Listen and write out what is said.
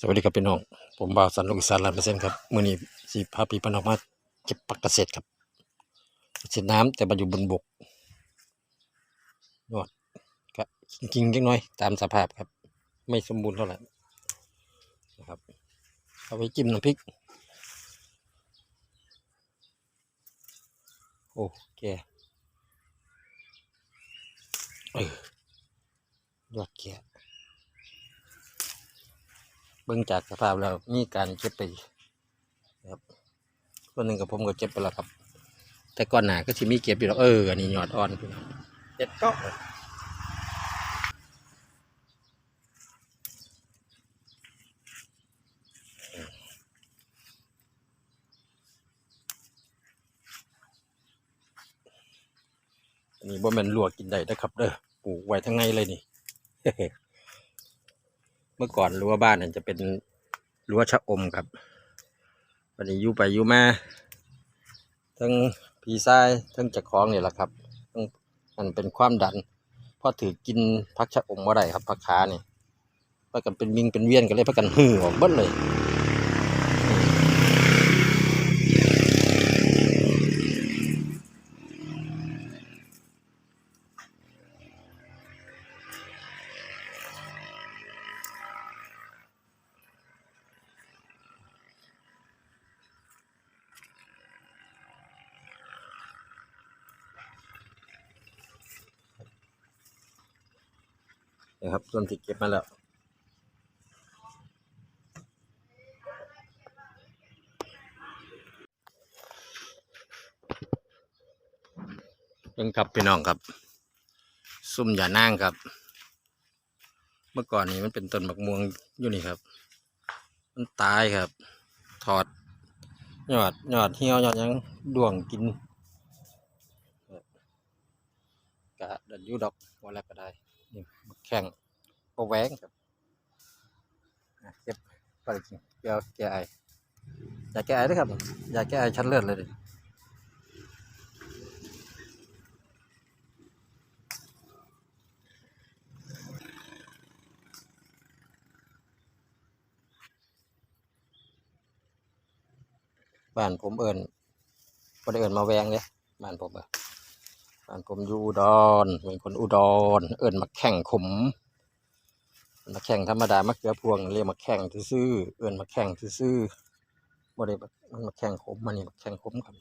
สวัสดีครับพี่น้อง ผมบ่าวสันลูกสานล้านเปอร์เซ็นต์ครับมื้อนี้สิพาพี่พี่น้องมาเก็บผักเกษตรครับเกษตรน้ำแต่มาอยู่บนบกยอดก็จริงๆจังน้อย ตามสภาพครับ ไม่สมบูรณ์เท่าไหร่นะครับเอาไปจิ้มน้ำพริก โอ้แกเออยอดแก เบิ่งจากสภาพแล้วมีการเก็บไปนะครับคนหนึ่งกับผมก็เก็บไปแล้วครับ แต่ก่อนหน้าก็สิมีเก็บอยู่แล้วเอออันนี้ยอดอ่อนพี่น้องเด็ดก็อันนี้บ่แม่นลวกกินได้นะครับเด้อปลูกไว้ทั้งในเลยนี่ เมื่อก่อนรั้วบ้านเนี่ยจะเป็นรั้วชะอมครับ วันนี้ยู่ไปยู่มา ทั้งพีซ้ายทั้งจะคล้องเนี่ยแหละครับทั้งมันเป็นความดันพอถือกินพักชะอมว่าไรครับพักขาเนี่ยพักกันเป็นวิงเป็นเวียนกันเลยพักกันหือออกเบิ้เลย นะครับส่วนที่เก็บมาแล้วเป็นครับพี่น้องครับ ซุ่มอย่านางครับ เมื่อก่อนนี้มันเป็นต้นมะม่วงอยู่นี่ครับ มันตายครับ ถอดยอดยอดเหี่ยวยอดยังด่วงกินกะดันยูดอก วันแรกก็ได้นี่แข่งก็แหวงครับเก็บไปกินเกี่ยวแก้ไออยากแก้ไอด้วยครับ อยากแก้ไอชั้นเลือดเลยดิบ้านผมเอิญบ่ได้เอิญมาแวงเลยบ้านผมอะ บ้านผมอยู่อุดรเป็นคนอุดร เอิญมาแข่งขมมาแข่งธรรมดามะเขือพวงเรียกมาแข่งซื่อเอิญมาแข่งซื่อบ่ได้มันมาแข่งขมมันนี่มาแข่งขมครับ